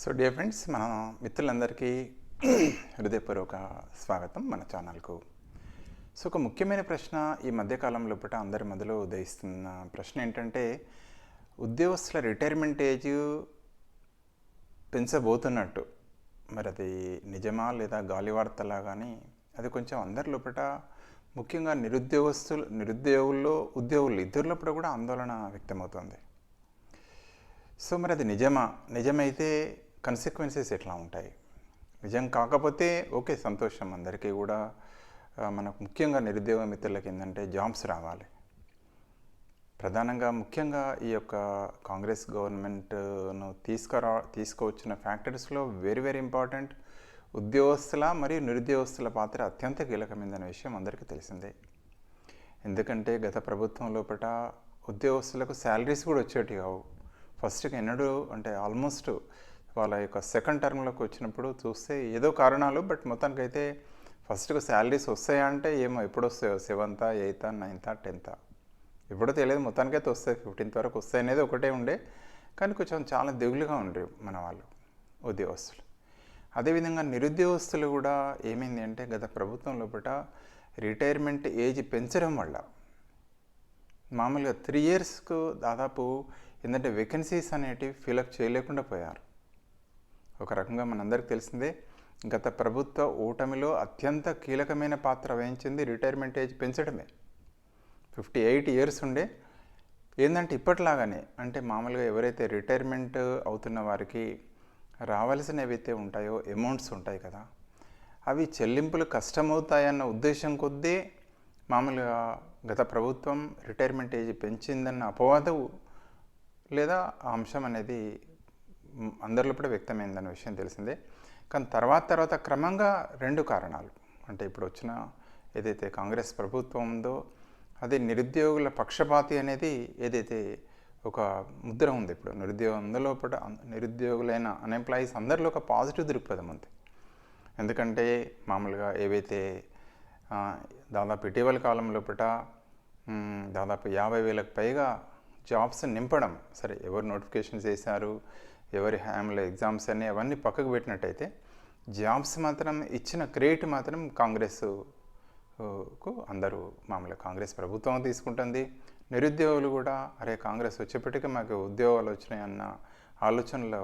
So dear friends మన మిత్రులందరికీ హృదయపూర్వక స్వాగతం మన ఛానల్కు. సో ఒక ముఖ్యమైన ప్రశ్న ఈ మధ్యకాలంలో పూట అందరి మొదలు ఉదయిస్తున్న ప్రశ్న ఏంటంటే ఉద్యోగస్తుల రిటైర్మెంట్ ఏజ్ పెంచబోతున్నట్టు. మరి అది నిజమా లేదా గాలివార్తలా కానీ అది కొంచెం అందరి లోపల ముఖ్యంగా నిరుద్యోగస్తులు నిరుద్యోగుల్లో ఉద్యోగులు ఇద్దరు లోపల కూడా ఆందోళన వ్యక్తమవుతుంది. సో మరి అది నిజమా? నిజమైతే కన్సిక్వెన్సెస్ ఎట్లా ఉంటాయి? నిజం కాకపోతే ఓకే సంతోషం అందరికీ కూడా మనకు ముఖ్యంగా నిరుద్యోగ మిత్రులకి ఏంటంటే జాబ్స్ రావాలి. ప్రధానంగా ముఖ్యంగా ఈ యొక్క కాంగ్రెస్ గవర్నమెంట్ను తీసుకురా తీసుకువచ్చిన ఫ్యాక్టరీస్లో వెరీ వెరీ ఇంపార్టెంట్ ఉద్యోగస్తుల మరియు నిరుద్యోగస్తుల పాత్ర అత్యంత కీలకమైందనే విషయం అందరికీ తెలిసిందే. ఎందుకంటే గత ప్రభుత్వం లోపల ఉద్యోగస్తులకు శాలరీస్ కూడా వచ్చేటి కావు. ఫస్ట్కి ఎన్నడూ అంటే ఆల్మోస్ట్ వాళ్ళ యొక్క సెకండ్ టర్మ్లోకి వచ్చినప్పుడు చూస్తే ఏదో కారణాలు బట్ మొత్తానికైతే ఫస్ట్కి శాలరీస్ వస్తాయా అంటే ఏమో ఎప్పుడు వస్తాయో సెవెంతా ఎయితా నైన్తా టెన్తా. ఎప్పుడో తెలియదు మొత్తానికైతే వస్తాయి ఫిఫ్టీన్త్ వరకు వస్తాయి అనేది ఒకటే ఉండే. కానీ కొంచెం చాలా దిగులుగా ఉండరు మన వాళ్ళు ఉద్యోగస్తులు. అదేవిధంగా నిరుద్యోగస్తులు కూడా ఏమైంది అంటే గత ప్రభుత్వం లోపల రిటైర్మెంట్ ఏజ్ పెంచడం వల్ల మామూలుగా త్రీ ఇయర్స్కు దాదాపు ఏంటంటే వేకెన్సీస్ అనేటివి ఫిలప్ చేయలేకుండా పోయారు. ఒక రకంగా మనందరికి తెలిసిందే గత ప్రభుత్వ ఓటమిలో అత్యంత కీలకమైన పాత్ర వహించింది రిటైర్మెంట్ ఏజ్ పెంచడమే. ఫిఫ్టీ ఎయిట్ ఇయర్స్ ఉండే ఏంటంటే ఇప్పటిలాగానే అంటే మామూలుగా ఎవరైతే రిటైర్మెంట్ అవుతున్న వారికి రావాల్సిన ఏవైతే ఉంటాయో అమౌంట్స్ ఉంటాయి కదా అవి చెల్లింపులు కష్టమవుతాయన్న ఉద్దేశం కొద్దీ మామూలుగా గత ప్రభుత్వం రిటైర్మెంట్ ఏజ్ పెంచిందన్న అపవాదం లేదా ఆ అంశం అనేది అందరిలో కూడా వ్యక్తమైందన్న విషయం తెలిసిందే. కానీ తర్వాత తర్వాత క్రమంగా రెండు కారణాలు. అంటే ఇప్పుడు వచ్చిన ఏదైతే కాంగ్రెస్ ప్రభుత్వం ఉందో అది నిరుద్యోగుల పక్షపాతి అనేది ఏదైతే ఒక ముద్ర ఉంది ఇప్పుడు నిరుద్యోగం అందులో కూడా నిరుద్యోగులైన అన్ఎంప్లాయీస్ అందరిలో ఒక పాజిటివ్ దృక్పథం ఉంది. ఎందుకంటే మామూలుగా ఏవైతే దాదాపు ఇటీవల కాలంలో పూట దాదాపు యాభై వేలకు పైగా జాబ్స్ నింపడం. సరే ఎవరు నోటిఫికేషన్స్ చేశారు ఎవరి హ్యామ్లో ఎగ్జామ్స్ అన్నీ అవన్నీ పక్కకు పెట్టినట్టయితే జాబ్స్ మాత్రం ఇచ్చిన క్రెడిట్ మాత్రం కాంగ్రెస్కు అందరూ మామూలుగా కాంగ్రెస్ ప్రభుత్వం తీసుకుంటుంది. నిరుద్యోగులు కూడా అరే కాంగ్రెస్ వచ్చేప్పటికీ మాకు ఉద్యోగాలు వచ్చినాయి అన్న ఆలోచనలో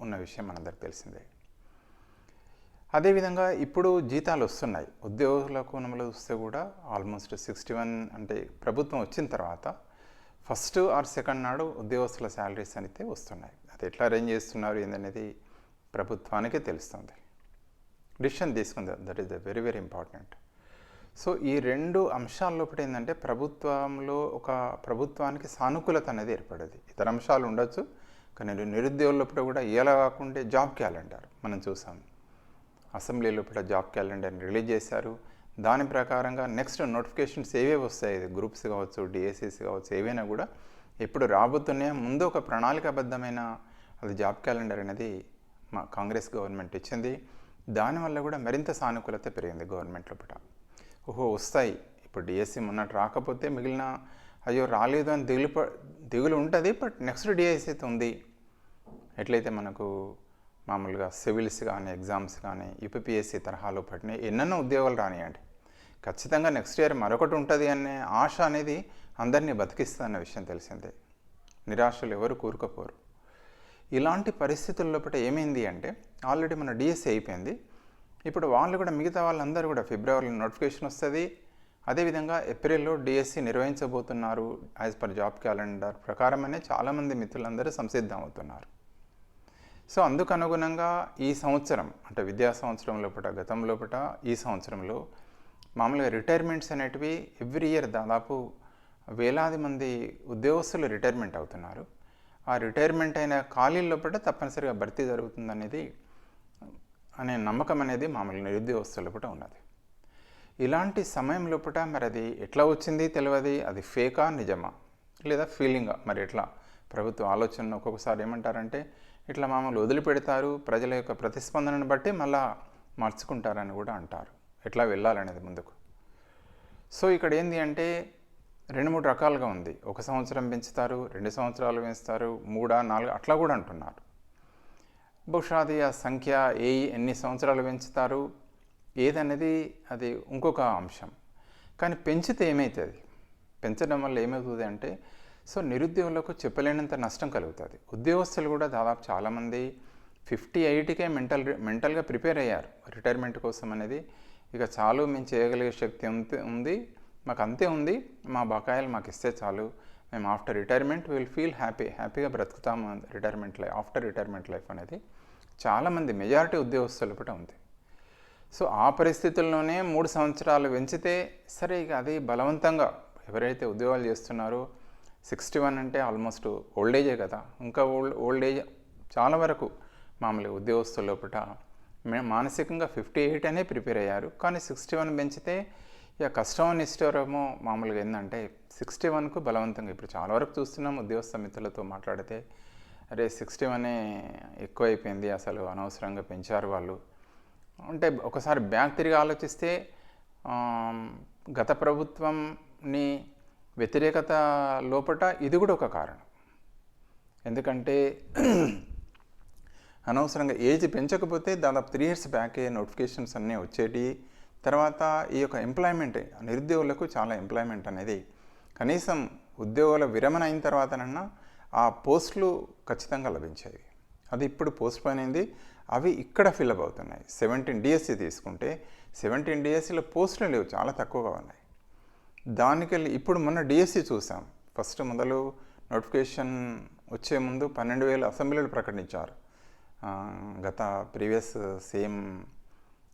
ఉన్న విషయం మనందరికి తెలిసిందే. అదేవిధంగా ఇప్పుడు జీతాలు వస్తున్నాయి. ఉద్యోగుల కోణంలో చూస్తే కూడా ఆల్మోస్ట్ సిక్స్టీ వన్ అంటే ప్రభుత్వం వచ్చిన తర్వాత ఫస్ట్ ఆర్ సెకండ్ నాడు ఉద్యోగస్తుల శాలరీస్ అయితే వస్తున్నాయి. అది ఎట్లా అరేంజ్ చేస్తున్నారు ఏందనేది ప్రభుత్వానికే తెలుస్తుంది. డిసిషన్ తీసుకుంది. That is the very very important so ఈ రెండు అంశాల లోపల ఏంటంటే ప్రభుత్వంలో ఒక ప్రభుత్వానికి సానుకూలత అనేది ఏర్పడేది. ఇతర అంశాలు ఉండొచ్చు కానీ నిరుద్యోగుల లోపల కూడా ఇలా కాకుండా జాబ్ క్యాలెండర్ మనం చూసాం. అసెంబ్లీ లోపల జాబ్ క్యాలెండర్ని రిలీజ్ చేశారు. దాని ప్రకారంగా నెక్స్ట్ నోటిఫికేషన్స్ ఏవేవి వస్తాయి? గ్రూప్స్ కావచ్చు డిఎస్సిస్ కావచ్చు ఏవైనా కూడా ఎప్పుడు రాబోతున్నాయో ముందు ఒక ప్రణాళికాబద్ధమైన అది జాబ్ క్యాలెండర్ అనేది మా కాంగ్రెస్ గవర్నమెంట్ ఇచ్చింది. దానివల్ల కూడా మరింత సానుకూలత పెరిగింది గవర్నమెంట్ లోపల ఓహో వస్తాయి. ఇప్పుడు డిఎస్సి మొన్నటి రాకపోతే మిగిలిన అయ్యో రాలేదు అని దిగులు ప- దిగులు ఉంటుంది బట్ నెక్స్ట్ డిఎస్సి అయితే ఉంది. ఎట్లయితే మనకు మామూలుగా సివిల్స్ కానీ ఎగ్జామ్స్ కానీ యూపీపీఎస్సీ తరహాలో పట్టిన ఎన్నెన్నో ఉద్యోగాలు రానియండి. ఖచ్చితంగా నెక్స్ట్ ఇయర్ మరొకటి ఉంటుంది అనే ఆశ అనేది అందరినీ బతికిస్తుందన్న విషయం తెలిసిందే. నిరాశలు ఎవరు కూరుకపోరు. ఇలాంటి పరిస్థితుల లోపల ఏమైంది అంటే ఆల్రెడీ మన డిఎస్సీ అయిపోయింది. ఇప్పుడు వాళ్ళు కూడా మిగతా వాళ్ళందరూ కూడా ఫిబ్రవరిలో నోటిఫికేషన్ వస్తుంది. అదేవిధంగా ఏప్రిల్లో డిఎస్సి నిర్వహించబోతున్నారు యాజ్ పర్ జాబ్ క్యాలెండర్ ప్రకారమనే చాలామంది మిత్రులందరూ సంసిద్ధం అవుతున్నారు. సో అందుకు అనుగుణంగా ఈ సంవత్సరం అంటే విద్యా సంవత్సరం లోపల గతం లోపల ఈ సంవత్సరంలో మామూలుగా రిటైర్మెంట్స్ అనేటివి ఎవ్రీ ఇయర్ దాదాపు వేలాది మంది ఉద్యోగస్తులు రిటైర్మెంట్ అవుతున్నారు. ఆ రిటైర్మెంట్ అయిన ఖాళీల్లో లోపల తప్పనిసరిగా భర్తీ జరుగుతుందనేది అనే నమ్మకం అనేది మామూలు నిరుద్యోగస్తులు లోపల ఉన్నది. ఇలాంటి సమయం లోపల మరి అది ఎట్లా వచ్చింది తెలియదు. అది ఫేకా నిజమా? లేదా ఫీలింగా మరి ఎట్లా? ప్రభుత్వ ఆలోచన ఒక్కొక్కసారి ఏమంటారంటే ఇట్లా మామూలు వదిలిపెడతారు ప్రజల యొక్క ప్రతిస్పందనను బట్టి మళ్ళా మార్చుకుంటారని కూడా అంటారు. ఎట్లా వెళ్ళాలనేది ముందుకు. సో ఇక్కడ ఏంది అంటే రెండు మూడు రకాలుగా ఉంది. ఒక సంవత్సరం పెంచుతారు రెండు సంవత్సరాలు పెంచుతారు మూడా నాలుగు అట్లా కూడా అంటున్నారు. బహుశా అది ఆ సంఖ్య ఏ ఎన్ని సంవత్సరాలు పెంచుతారు ఏదనేది అది ఇంకొక అంశం. కానీ పెంచితే ఏమవుతుంది పెంచడం వల్ల ఏమవుతుంది అంటే సో నిరుద్యోగులకు చెప్పలేనంత నష్టం కలుగుతుంది. ఉద్యోగస్తులు కూడా దాదాపు చాలామంది ఫిఫ్టీ ఎయిట్కే మెంటల్ మెంటల్గా ప్రిపేర్ అయ్యారు. రిటైర్మెంట్ కోసం అనేది ఇక చాలు మేము చేయగలిగే శక్తి ఉంది ఉంది. మాకు అంతే ఉంది. మా బకాయిలు మాకు ఇస్తే చాలు. మేము after retirement will feel happy హ్యాపీగా బ్రతుకుతాము retirement life after retirement life అనేది చాలామంది మెజారిటీ ఉద్యోగస్తులు కూడా ఉంది. సో ఆ పరిస్థితుల్లోనే మూడు సంవత్సరాలు పెంచితే సరే ఇక అది బలవంతంగా ఎవరైతే ఉద్యోగాలు చేస్తున్నారో సిక్స్టీ వన్ అంటే ఆల్మోస్ట్ ఓల్డ్ ఏజే కదా. ఇంకా ఓల్డ్ ఓల్డ్ ఏజ్ చాలా వరకు మామూలుగా ఉద్యోగస్తుల లోపల మానసికంగా ఫిఫ్టీ ఎయిట్ అనే ప్రిపేర్ అయ్యారు. కానీ సిక్స్టీ వన్ పెంచితే ఇక కష్టం అని ఇష్టమో మామూలుగా ఏంటంటే సిక్స్టీ వన్కు బలవంతంగా ఇప్పుడు చాలా వరకు చూస్తున్నాం ఉద్యోగ మిత్రులతో మాట్లాడితే అరే సిక్స్టీ వనే ఎక్కువైపోయింది అసలు అనవసరంగా పెంచారు వాళ్ళు. అంటే ఒకసారి బ్యాక్ తిరిగి ఆలోచిస్తే గత ప్రభుత్వంని వ్యతిరేకత లోపట ఇది కూడా ఒక కారణం. ఎందుకంటే అనవసరంగా ఏజ్ పెంచకపోతే దాదాపు త్రీ ఇయర్స్ బ్యాకే నోటిఫికేషన్స్ అన్నీ వచ్చేటి తర్వాత ఈ యొక్క ఎంప్లాయ్మెంట్ నిరుద్యోగులకు చాలా ఎంప్లాయ్మెంట్ అనేది కనీసం ఉద్యోగాల విరమణ అయిన తర్వాతనన్నా ఆ పోస్టులు ఖచ్చితంగా లభించాయి. అది ఇప్పుడు పోస్ట్ పోన్ అయింది. అవి ఇక్కడ ఫిల్అప్ అవుతున్నాయి. సెవెంటీన్ డిఎస్సి తీసుకుంటే సెవెంటీన్ డిఎస్సిలో పోస్టులు లేవు చాలా తక్కువగా ఉన్నాయి. దానికెళ్ళి ఇప్పుడు మొన్న డిఎస్సి చూసాం. ఫస్ట్ మొదలు నోటిఫికేషన్ వచ్చే ముందు పన్నెండు వేల అసెంబ్లీలు ప్రకటించారు. గత ప్రీవియస్ సేమ్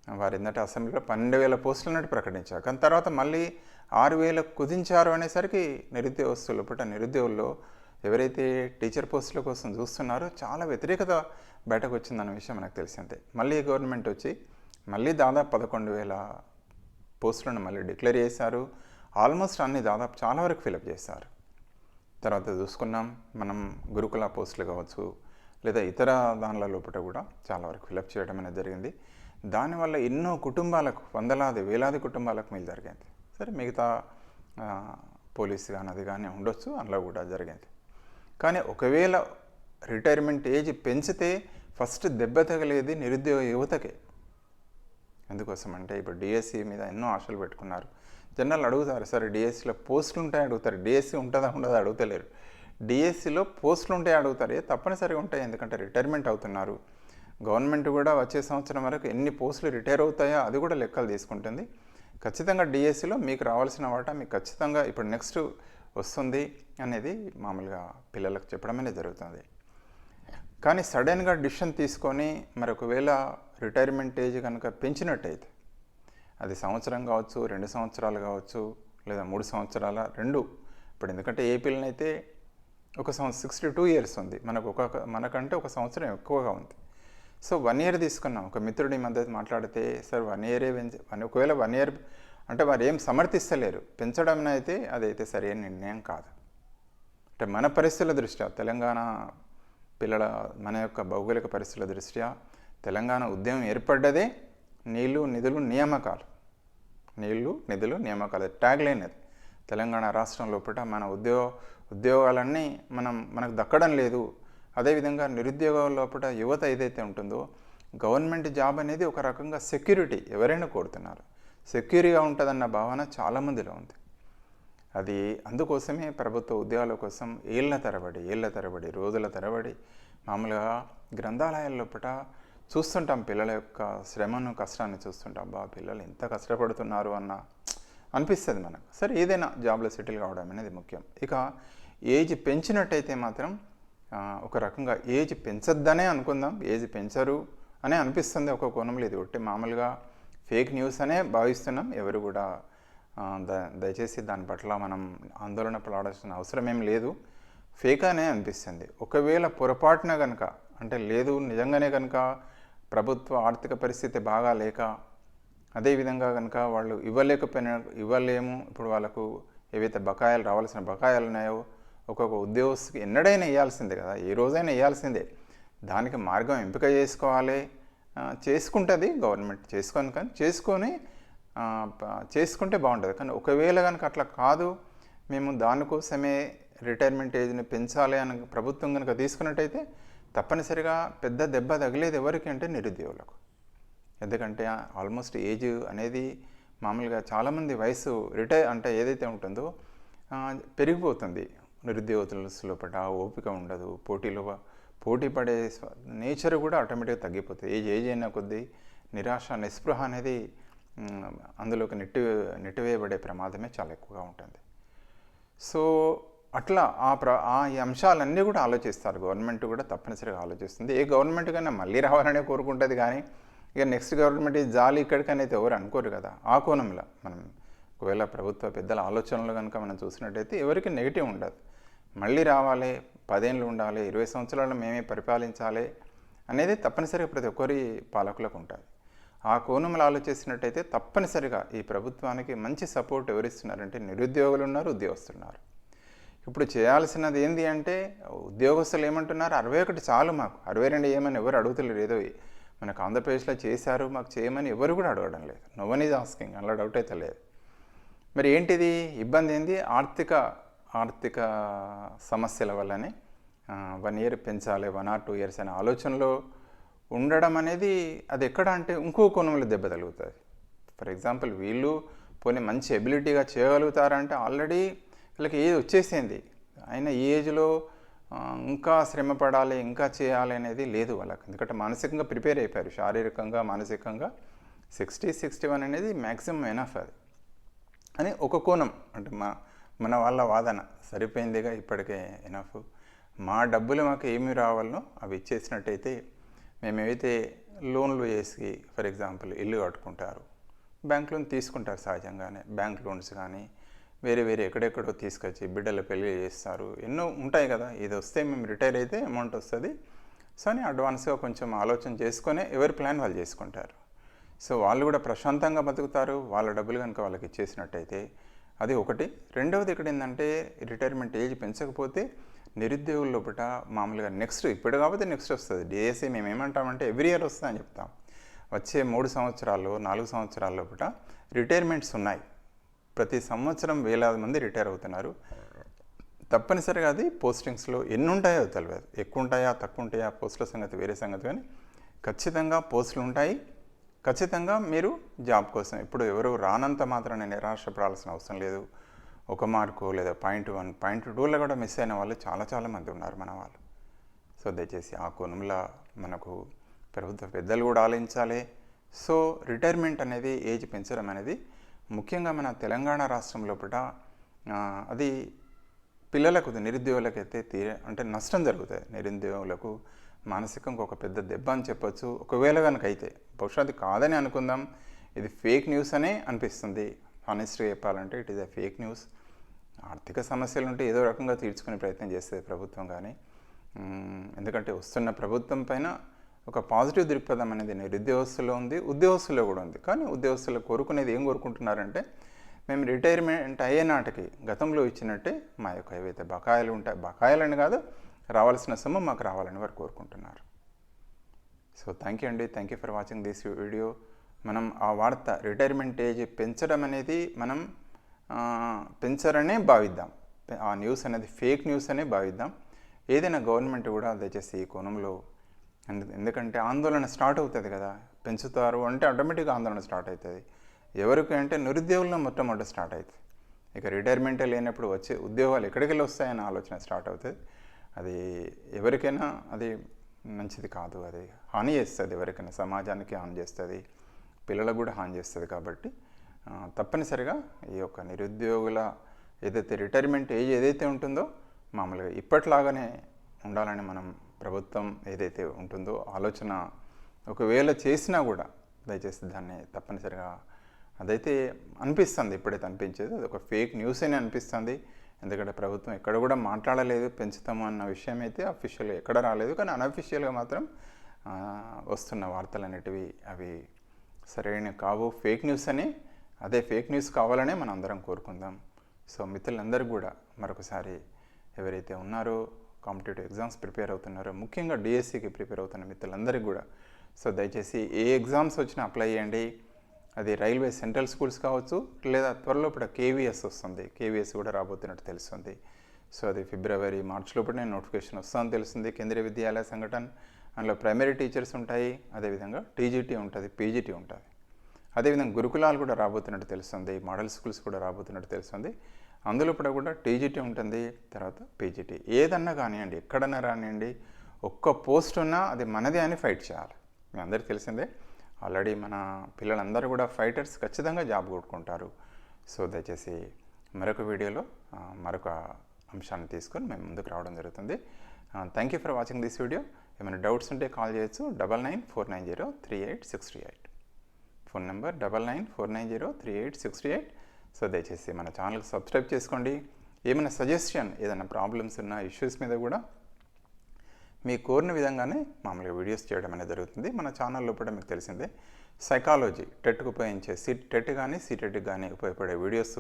వారి ఏంటంటే అసెంబ్లీలో పన్నెండు వేల పోస్టులు అన్నట్టు ప్రకటించారు. కానీ తర్వాత మళ్ళీ ఆరు వేల కుదించారు అనేసరికి నిరుద్యోగస్తులు ఇప్పుడు నిరుద్యోగుల్లో ఎవరైతే టీచర్ పోస్టుల కోసం చూస్తున్నారో చాలా వ్యతిరేకత బయటకు వచ్చిందన్న విషయం మనకు తెలిసిందే మళ్ళీ గవర్నమెంట్ వచ్చి మళ్ళీ దాదాపు పదకొండు వేల పోస్టులను మళ్ళీ డిక్లేర్ చేశారు. ఆల్మోస్ట్ అన్ని దాదాపు చాలా వరకు ఫిలప్ చేశారు. తర్వాత చూసుకున్నాం మనం గురుకుల పోస్టులు కావచ్చు లేదా ఇతర దానిల లోపల కూడా చాలా వరకు ఫిలప్ చేయడం అనేది జరిగింది. దానివల్ల ఎన్నో కుటుంబాలకు వందలాది వేలాది కుటుంబాలకు మేలు జరిగింది. సరే మిగతా పోలీస్ కానీ అది కానీ ఉండొచ్చు అందులో కూడా జరిగింది. కానీ ఒకవేళ రిటైర్మెంట్ ఏజ్ పెంచితే ఫస్ట్ దెబ్బ తగలేది నిరుద్యోగ యువతకే. ఎందుకోసం అంటే ఇప్పుడు డిఎస్సి మీద ఎన్నో ఆశలు పెట్టుకున్నారు. జనరల్ అడుగుతారు సరే డిఎస్సిలో పోస్టులు ఉంటాయి? అడుగుతారు డిఎస్సి ఉంటుందా? ఉండదా? అడుగుతలేరు. డిఎస్సిలో పోస్టులు ఉంటాయి అడుగుతారు. తప్పనిసరిగా ఉంటాయి. ఎందుకంటే రిటైర్మెంట్ అవుతున్నారు. గవర్నమెంట్ కూడా వచ్చే సంవత్సరం వరకు ఎన్ని పోస్టులు రిటైర్ అవుతాయో అది కూడా లెక్కలు తీసుకుంటుంది. ఖచ్చితంగా డిఎస్సిలో మీకు రావాల్సిన వాటా మీకు ఖచ్చితంగా ఇప్పుడు నెక్స్ట్ వస్తుంది అనేది మామూలుగా పిల్లలకు చెప్పడం అనేది జరుగుతుంది. కానీ సడన్గా డిసిషన్ తీసుకొని మరి ఒకవేళ రిటైర్మెంట్ ఏజ్ కనుక పెంచినట్టయితే అది సంవత్సరం కావచ్చు రెండు సంవత్సరాలు కావచ్చు లేదా మూడు సంవత్సరాల రెండు. ఇప్పుడు ఎందుకంటే ఏపీలో అయితే ఒక సంవత్సరం సిక్స్టీ టూ ఇయర్స్ ఉంది. మనకు ఒక మనకంటే ఒక సంవత్సరం ఎక్కువగా ఉంది. సో వన్ ఇయర్ తీసుకున్నాం. ఒక మిత్రుడి మధ్య మాట్లాడితే సార్ వన్ ఇయరే పెంచి వన్- ఒకవేళ వన్ ఇయర్ అంటే వారు ఏం సమర్థిస్తలేరు. పెంచడం అయితే అదైతే సరైన నిర్ణయం కాదు. అంటే మన పరిస్థితుల దృష్ట్యా తెలంగాణ పిల్లల మన యొక్క భౌగోళిక పరిస్థితుల దృష్ట్యా తెలంగాణ ఉద్యమం ఏర్పడ్డదే నీళ్ళు నిధులు నియామకాలు. నీళ్ళు నిధులు నియామకాలు. ట్యాగ్ లైన్ అది. తెలంగాణ రాష్ట్రం లోపల మన ఉద్యోగ ఉద్యోగాలన్నీ మనం మనకు దక్కడం లేదు. అదేవిధంగా నిరుద్యోగం లోపల యువత ఏదైతే ఉంటుందో గవర్నమెంట్ జాబ్ అనేది ఒక రకంగా సెక్యూరిటీ ఎవరైనా కోరుతున్నారు. సెక్యూరిటీగా ఉంటుందన్న భావన చాలామందిలో ఉంది. అది అందుకోసమే ప్రభుత్వ ఉద్యోగాల కోసం ఏళ్ళ తరబడి ఏళ్ళ తరబడి రోజుల తరబడి మామూలుగా గ్రంథాలయాల లోపల చూస్తుంటాం పిల్లల యొక్క శ్రమను కష్టాన్ని చూస్తుంటాం. బా పిల్లలు ఎంత కష్టపడుతున్నారు అన్న అనిపిస్తుంది మనకు. సరే ఏదైనా జాబ్లో సెటిల్ కావడం అనేది ముఖ్యం. ఇక ఏజ్ పెంచినట్టయితే మాత్రం ఒక రకంగా ఏజ్ పెంచొద్దనే అనుకుందాం. ఏజ్ పెంచరు అనే అనిపిస్తుంది ఒక కోణంలో. ఇది ఒకటి మామూలుగా ఫేక్ న్యూస్ అనే భావిస్తున్నాం. ఎవరు కూడా ద- దయచేసి దాని పట్ల మనం ఆందోళన పడాల్సిన అవసరం ఏం లేదు. ఫేక్ అనే అనిపిస్తుంది. ఒకవేళ పొరపాటున కనుక అంటే లేదు నిజంగానే కనుక ప్రభుత్వ ఆర్థిక పరిస్థితి బాగా లేక అదేవిధంగా కనుక వాళ్ళు ఇవ్వలేకపోయిన ఇవ్వలేము. ఇప్పుడు వాళ్ళకు ఏవైతే బకాయిలు రావాల్సిన బకాయిలు ఉన్నాయో ఒక్కొక్క ఉద్యోగస్తుకి ఎన్నడైనా ఇవ్వాల్సిందే కదా. ఏ రోజైనా ఇవ్వాల్సిందే దానికి మార్గం ఎంపిక చేసుకోవాలి. చేసుకుంటుంది గవర్నమెంట్. చేసుకొని కానీ చేసుకొని చేసుకుంటే బాగుంటుంది. కానీ ఒకవేళ కనుక అట్లా కాదు మేము దానికోసమే రిటైర్మెంట్ ఏజ్ని పెంచాలి అని ప్రభుత్వం కనుక తీసుకున్నట్టయితే తప్పనిసరిగా పెద్ద దెబ్బ తగిలేది ఎవరికి అంటే నిరుద్యోగులకు. ఎందుకంటే ఆల్మోస్ట్ ఏజ్ అనేది మామూలుగా చాలామంది వయసు రిటైర్ అంటే ఏదైతే ఉంటుందో పెరిగిపోతుంది. నిరుద్యోగుల లోపల ఓపిక ఉండదు. పోటీలో పోటీ పడే నేచర్ కూడా ఆటోమేటిక్గా తగ్గిపోతుంది. ఏజ్ ఏజ్ అయిన కొద్దీ నిరాశ నిస్పృహ అనేది అందులోకి నెట్టి నెట్టివేయబడే ప్రమాదమే చాలా ఎక్కువగా ఉంటుంది. సో అట్లా ఆ ప్ర ఆ ఈ అంశాలన్నీ కూడా ఆలోచిస్తారు. గవర్నమెంట్ కూడా తప్పనిసరిగా ఆలోచిస్తుంది. ఏ గవర్నమెంట్ కన్నా మళ్ళీ రావాలనే కోరుకుంటుంది కానీ ఇక నెక్స్ట్ గవర్నమెంట్ ఈ జాలి ఇక్కడికనైతే ఎవరు అనుకోరు కదా. ఆ కోణంలో మనం ఒకవేళ ప్రభుత్వ పెద్దల ఆలోచనలు కనుక మనం చూసినట్టయితే ఎవరికి నెగిటివ్ ఉండదు. మళ్ళీ రావాలి పదేళ్ళు ఉండాలి ఇరవై సంవత్సరాలు మేమే పరిపాలించాలి అనేది తప్పనిసరిగా ప్రతి ఒక్కరి పాలకులకు ఉంటుంది. ఆ కోణంలో ఆలోచిస్తున్నట్టయితే తప్పనిసరిగా ఈ ప్రభుత్వానికి మంచి సపోర్ట్ ఎవరిస్తున్నారంటే నిరుద్యోగులు ఉన్నారు ఉద్యోగస్తులు ఉన్నారు ఇప్పుడు చేయాల్సినది ఏంది అంటే ఉద్యోగస్తులు ఏమంటున్నారు? అరవై ఒకటి చాలు మాకు. అరవై రెండు ఏమని ఎవరు అడుగుతలేరు ఏదో మనకు ఆంధ్రప్రదేశ్లో చేశారు మాకు చేయమని ఎవరు కూడా అడగడం లేదు. నో వన్ ఈజ్ ఆస్కింగ్ అలా డౌట్ అయితే లేదు. మరి ఏంటిది? ఇబ్బంది ఏంది? ఆర్థిక ఆర్థిక సమస్యల వల్లనే వన్ ఇయర్ పెంచాలి వన్ ఆర్ టూ ఇయర్స్ అనే ఆలోచనలో ఉండడం అనేది అది ఎక్కడ అంటే ఇంకో కోణంలో దెబ్బ తగులుతుంది. ఫర్ ఎగ్జాంపుల్ వీళ్ళు పోనీ మంచి ఎబిలిటీగా చేయగలుగుతారంటే ఆల్రెడీ వీళ్ళకి ఏజ్ వచ్చేసింది? అయినా ఈ ఏజ్లో ఇంకా శ్రమ పడాలి ఇంకా చేయాలి అనేది లేదు వాళ్ళకి. ఎందుకంటే మానసికంగా ప్రిపేర్ అయిపోయారు. శారీరకంగా మానసికంగా సిక్స్టీ సిక్స్టీ వన్ అనేది మ్యాక్సిమం ఎనఫ్ అది. అని ఒక కోణం అంటే మా మన వాళ్ళ వాదన సరిపోయిందిగా ఇప్పటికే ఎనఫ్ మా డబ్బులు మాకు ఏమి రావాలనో అవి ఇచ్చేసినట్టయితే మేము లోన్లు వేసి ఫర్ ఎగ్జాంపుల్ ఇల్లు కట్టుకుంటారు బ్యాంక్ లోన్ తీసుకుంటారు సహజంగానే బ్యాంక్ లోన్స్ కానీ వేరే వేరే ఎక్కడెక్కడో తీసుకొచ్చి బిడ్డల పెళ్ళి చేస్తారు. ఎన్నో ఉంటాయి కదా ఇది వస్తే మేము రిటైర్ అయితే అమౌంట్ వస్తుంది. సో అని అడ్వాన్స్గా కొంచెం ఆలోచన చేసుకొని ఎవరి ప్లాన్ వాళ్ళు చేసుకుంటారు. సో వాళ్ళు కూడా ప్రశాంతంగా బతుకుతారు వాళ్ళ డబ్బులు కనుక వాళ్ళకి ఇచ్చేసినట్టయితే. అది ఒకటి. రెండవది ఇక్కడ ఏంటంటే రిటైర్మెంట్ ఏజ్ పెంచకపోతే నిరుద్యోగుల లోపల మామూలుగా నెక్స్ట్ ఇప్పుడు కాకపోతే నెక్స్ట్ వస్తుంది. డిఎస్సి మేము ఏమంటామంటే ఎవ్రీ ఇయర్ వస్తుందని చెప్తాం. వచ్చే మూడు సంవత్సరాలు నాలుగు సంవత్సరాల లోపల రిటైర్మెంట్స్ ఉన్నాయి. ప్రతి సంవత్సరం వేలాది మంది రిటైర్ అవుతున్నారు. తప్పనిసరిగా అది పోస్టింగ్స్లో ఎన్ని ఉంటాయో తెలియదు. ఎక్కువ ఉంటాయా తక్కువ ఉంటాయా పోస్టుల సంగతి వేరే సంగతి కానీ ఖచ్చితంగా పోస్టులు ఉంటాయి. ఖచ్చితంగా మీరు జాబ్ కోసం ఇప్పుడు ఎవరు రానంత మాత్రాన నిరాశపడాల్సిన అవసరం లేదు. ఒక మార్కు లేదా పాయింట్ వన్ పాయింట్ టూలో కూడా మిస్ అయిన వాళ్ళు చాలా చాలా మంది ఉన్నారు మన వాళ్ళు. సో దయచేసి ఆ కోణంలో మనకు ప్రభుత్వ పెద్దలు కూడా ఆలోచించాలి. సో రిటైర్మెంట్ అనేది ఏజ్ పెంచడం అనేది ముఖ్యంగా మన తెలంగాణ రాష్ట్రం లోపల అది పిల్లలకు నిరుద్యోగులకు అయితే అంటే నష్టం జరుగుతుంది నిరుద్యోగులకు మానసికంగా ఒక పెద్ద దెబ్బ అని చెప్పొచ్చు. ఒకవేళ కనుక అయితే బహుశా అది కాదని అనుకుందాం. ఇది ఫేక్ న్యూస్ అనే అనిపిస్తుంది. హానెస్ట్గా చెప్పాలంటే it is a fake news ఆర్థిక సమస్యలు ఉంటే ఏదో రకంగా తీర్చుకునే ప్రయత్నం చేస్తుంది ప్రభుత్వం కానీ. ఎందుకంటే వస్తున్న ప్రభుత్వం పైన ఒక పాజిటివ్ దృక్పథం అనేది నిరుద్యోగస్తులో ఉంది ఉద్యోగస్తుల్లో కూడా ఉంది. కానీ ఉద్యోగస్తులు కోరుకునేది ఏం కోరుకుంటున్నారంటే మేము రిటైర్మెంట్ అయ్యే నాటికి గతంలో ఇచ్చినట్టే మా యొక్క ఏవైతే బకాయిలు ఉంటాయి బకాయిలని కాదు రావాల్సిన సొమ్ము మాకు రావాలని వారు కోరుకుంటున్నారు. సో థ్యాంక్ యూ అండి. Thank you for watching this video మనం ఆ వార్త రిటైర్మెంట్ ఏజ్ పెంచడం అనేది మనం పెంచరనే భావిద్దాం. ఆ న్యూస్ అనేది ఫేక్ న్యూస్ అనే భావిద్దాం. ఏదైనా గవర్నమెంట్ కూడా దయచేసి ఈ కోణంలో ఎందుకంటే ఆందోళన స్టార్ట్ అవుతుంది కదా. పెంచుతారు అంటే ఆటోమేటిక్గా ఆందోళన స్టార్ట్ అవుతుంది. ఎవరికి అంటే నిరుద్యోగుల మొట్టమొదటి స్టార్ట్ అవుతుంది. ఇక రిటైర్మెంట్ లేనప్పుడు వచ్చే ఉద్యోగాలు ఎక్కడికి వెళ్ళి వస్తాయన్న ఆలోచన స్టార్ట్ అవుతుంది. అది ఎవరికైనా అది మంచిది కాదు. అది హాని చేస్తుంది ఎవరికైనా. సమాజానికి హాని చేస్తుంది. పిల్లలకు కూడా హాని చేస్తుంది కాబట్టి తప్పనిసరిగా ఈ యొక్క నిరుద్యోగుల ఏదైతే రిటైర్మెంట్ ఏజ్ ఏదైతే ఉంటుందో మామూలుగా ఇప్పట్లాగానే ఉండాలని మనం ప్రభుత్వం ఏదైతే ఉంటుందో ఆలోచన ఒకవేళ చేసినా కూడా దయచేసి దాన్ని తప్పనిసరిగా అదైతే అనిపిస్తుంది. ఇప్పుడైతే అనిపించేది. అది ఒక ఫేక్ న్యూస్ అని అనిపిస్తుంది. ఎందుకంటే ప్రభుత్వం ఎక్కడ కూడా మాట్లాడలేదు పెంచుతాము అన్న విషయం అయితే అఫీషియల్గా ఎక్కడ రాలేదు. కానీ అన్అఫీషియల్గా మాత్రం వస్తున్న వార్తలు అనేటివి అవి సరైన కావు. ఫేక్ న్యూస్ అని అదే ఫేక్ న్యూస్ కావాలనే మనం అందరం కోరుకుందాం. సో మిత్రులందరూ కూడా మరొకసారి ఎవరైతే ఉన్నారో కాంపిటేటివ్ ఎగ్జామ్స్ ప్రిపేర్ అవుతున్నారో. ముఖ్యంగా డిఎస్సికి ప్రిపేర్ అవుతున్న మిత్రులందరికీ కూడా. సో దయచేసి ఏ ఎగ్జామ్స్ వచ్చినా అప్లై చేయండి. అది రైల్వే సెంట్రల్ స్కూల్స్ కావచ్చు లేదా త్వరలో ఇప్పుడు కేవీఎస్ వస్తుంది. కేవీఎస్ కూడా రాబోతున్నట్టు తెలుస్తుంది. సో అది ఫిబ్రవరి మార్చ్ లోపలనే నోటిఫికేషన్ వస్తుందని తెలుస్తుంది. కేంద్రీయ విద్యాలయ సంఘటన అందులో ప్రైమరీ టీచర్స్ ఉంటాయి. అదేవిధంగా టీజీటీ ఉంటుంది పీజీటీ ఉంటుంది. అదేవిధంగా గురుకులాలు కూడా రాబోతున్నట్టు తెలుస్తుంది. మోడల్ స్కూల్స్ కూడా రాబోతున్నట్టు తెలుస్తుంది. అందులో కూడా కూడా టీజీటీ ఉంటుంది తర్వాత పీజీటీ. ఏదన్నా కానివ్వండి ఎక్కడన్నా రానివ్వండి ఒక్క పోస్ట్ ఉన్నా అది మనదే అని ఫైట్ చేయాలి. మీ అందరికీ తెలిసిందే ఆల్రెడీ మన పిల్లలందరూ కూడా ఫైటర్స్ ఖచ్చితంగా జాబ్ కొట్టుకుంటారు. సో దయచేసి మరొక వీడియోలో మరొక అంశాన్ని తీసుకొని మేము ముందుకు రావడం జరుగుతుంది. Thank you for watching this video ఏమైనా డౌట్స్ ఉంటే కాల్ చేయొచ్చు double nine four nine zero three eight six three eight phone number double nine four nine zero three eight six three eight so దయచేసి మన ఛానల్కి subscribe చేసుకోండి. ఏమైనా suggestion ఏదైనా problems ఉన్న ఇష్యూస్ మీద కూడా మీ కోరిన విధంగానే మామూలుగా వీడియోస్ చేయడం అనేది జరుగుతుంది. మన ఛానల్లో కూడా మీకు తెలిసిందే సైకాలజీ టెట్కు ఉపయోగించే సీట్ టెట్ కానీ సీటెట్ కానీ ఉపయోగపడే వీడియోస్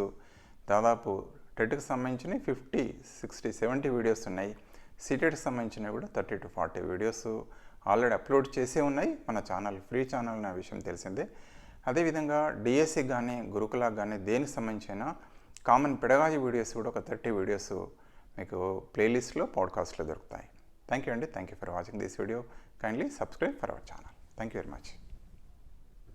దాదాపు టెట్కి సంబంధించిన ఫిఫ్టీ సిక్స్టీ సెవెంటీ వీడియోస్ ఉన్నాయి. సీటెట్కి సంబంధించినవి కూడా thirty to forty videos already upload చేసే ఉన్నాయి. మన ఛానల్ ఫ్రీ ఛానల్ అనే విషయం తెలిసిందే. అదేవిధంగా డిఎస్సికి కానీ గురుకులకు కానీ దేనికి సంబంధించిన కామన్ పెడగాజీ వీడియోస్ కూడా ఒక థర్టీ వీడియోస్ మీకు ప్లేలిస్ట్లో పాడ్కాస్ట్లో దొరుకుతాయి. థ్యాంక్ యూ అండి. Thank you for watching this video kindly subscribe for our channel thank you very much